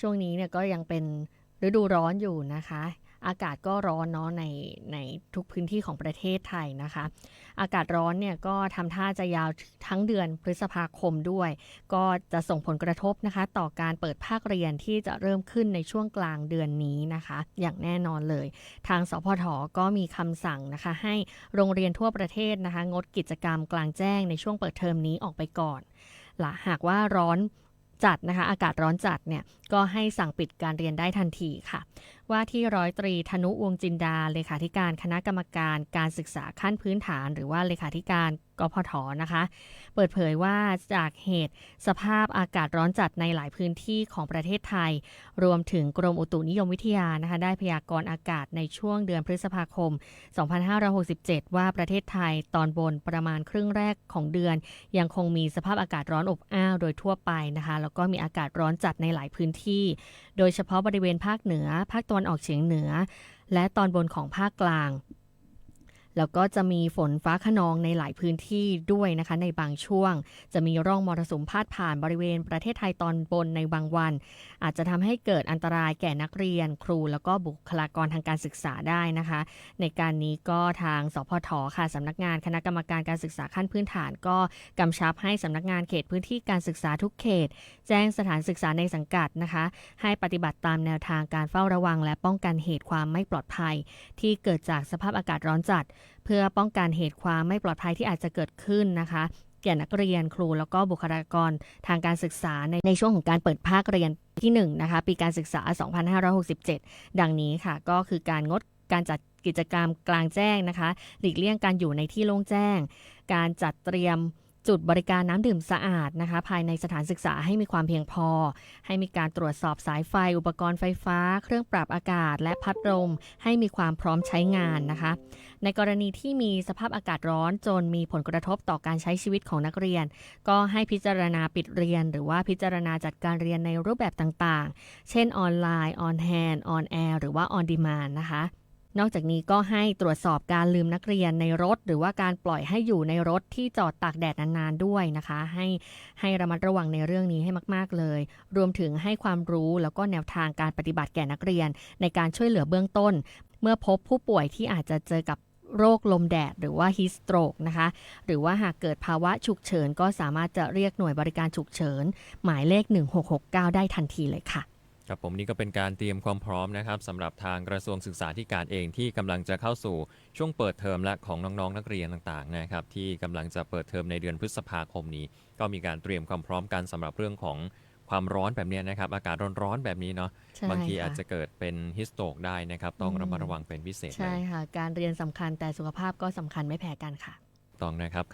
ช่วงนี้เนี่ยก็ยังเป็นฤดูร้อนอยู่นะคะ อากาศก็ร้อนเนาะในในทุกพื้นที่ของประเทศไทยนะคะ อากาศร้อนเนี่ยก็ทำท่าจะยาวทั้งเดือนพฤษภาคมด้วย ก็จะส่งผลกระทบนะคะ ต่อการเปิดภาคเรียนที่จะเริ่มขึ้นในช่วงกลางเดือนนี้นะคะ อย่างแน่นอนเลย ทางสพทก็มีคำสั่งนะคะ ให้โรงเรียนทั่วประเทศนะคะ งดกิจกรรมกลางแจ้งในช่วงเปิดเทอมนี้ออกไปก่อนละหากว่าร้อน จัดนะคะ อากาศร้อนจัดเนี่ยก็ให้สั่งปิดการเรียนได้ทันทีค่ะ ว่าที่ร้อยตรีธนุวงจินดาเลขาธิการคณะกรรมการการศึกษาขั้นพื้นฐาน หรือว่าเลขาธิการกพทนะคะ เปิดเผยว่าจากเหตุสภาพอากาศร้อนจัดในหลายพื้นที่ของประเทศไทย รวมถึงกรมอุตุนิยมวิทยานะคะ ได้พยากรณ์อากาศในช่วงเดือนพฤษภาคม 2567 ว่าประเทศไทยตอนบนประมาณครึ่งแรกของเดือน ยังคงมีสภาพอากาศร้อนอบอ้าวโดยทั่วไปนะคะ แล้วก็มีอากาศร้อนจัดในหลายพื้นที่ โดยเฉพาะบริเวณภาคเหนือภาคตะวันออกเฉียงเหนือ และตอนบนของภาคกลาง แล้วก็จะมีฝนฟ้าขนองในหลายพื้นที่ด้วยนะคะ ในบางช่วง จะมีร่องมรสุมพาดผ่านบริเวณประเทศไทยตอนบนในบางวัน อาจจะทำให้เกิดอันตรายแก่นักเรียน ครู แล้วก็บุคลากรทางการศึกษาได้นะคะ ในการนี้ก็ทางสพทค่ะสำนักงานคณะกรรมการการศึกษาขั้นพื้นฐาน ก็กำชับให้สำนักงานเขตพื้นที่การศึกษาทุกเขต แจ้งสถานศึกษาในสังกัดนะคะ ให้ปฏิบัติตามแนวทางการเฝ้าระวัง และป้องกันเหตุความไม่ปลอดภัย ที่เกิดจากสภาพอากาศร้อนจัดเพื่อป้องกันเหตุความไม่ปลอดภัยที่อาจจะเกิดขึ้นนะคะแก่นักเรียนครูแล้วก็บุคลากรทางการศึกษาในในช่วงของการเปิดภาคเรียนที่1นะคะปีการศึกษา 2567 ดังนี้ค่ะ ก็คือการงดการจัดกิจกรรมกลางแจ้งนะคะหลีกเลี่ยงการอยู่ในที่โล่งแจ้ง การจัดเตรียมจุดบริการน้ำดื่มสะอาดนะคะ ภายในสถานศึกษาให้มีความเพียงพอ ให้มีการตรวจสอบสายไฟ อุปกรณ์ไฟฟ้า เครื่องปรับอากาศ และพัดลมให้มีความพร้อมใช้งานนะคะ ในกรณีที่มีสภาพอากาศร้อนจนมีผลกระทบต่อการใช้ชีวิตของนักเรียน ก็ให้พิจารณาปิดเรียน หรือว่าพิจารณาจัดการเรียนในรูปแบบต่างๆ เช่นออนไลน์ ออนแฮนด์ ออนแอร์หรือว่าออนดีมานนะคะนอกจากนี้ก็ให้ตรวจสอบการลืมนักเรียนในรถ หรือว่าการปล่อยให้อยู่ในรถที่จอดตากแดดนานๆด้วยนะคะ ให้ให้ระมัดระวังในเรื่องนี้ให้มาก ๆเลย รวมถึงให้ความรู้แล้วก็แนวทางการปฏิบัติแก่นักเรียน ในการช่วยเหลือเบื้องต้น เมื่อพบผู้ป่วยที่อาจจะเจอกับ โรคลมแดดหรือว่าฮีสโตรกนะคะ หรือว่าหากเกิดภาวะฉุกเฉิน ก็สามารถจะเรียกหน่วยบริการฉุกเฉิน หมายเลข 1669 ได้ทันทีเลยค่ะครับผมนี่ก็เป็นการเตรียมความพร้อมนะครับสำหรับทางกระทรวงศึกษาธิการเองที่กำลังจะเข้าสู่ช่วงเปิดเทอมและของน้องๆ นักเรียนต่างๆนะครับที่กำลังจะเปิดเทอมในเดือนพฤษภาคมนี้ ก็มีการเตรียมความพร้อมกันสำหรับเรื่องของ ความร้อนแบบเนี้ยนะครับ อากาศร้อนๆแบบนี้เนาะใช่บางทีค่ะอาจจะเกิดเป็นฮิสโตกได้นะครับ ต้องอืมระมัดระวังเป็นพิเศษเลใช่ยค่ะ การเรียนสำคัญแต่สุขภาพก็สำคัญไม่แพ้กันค่ะ ต้องนะครับ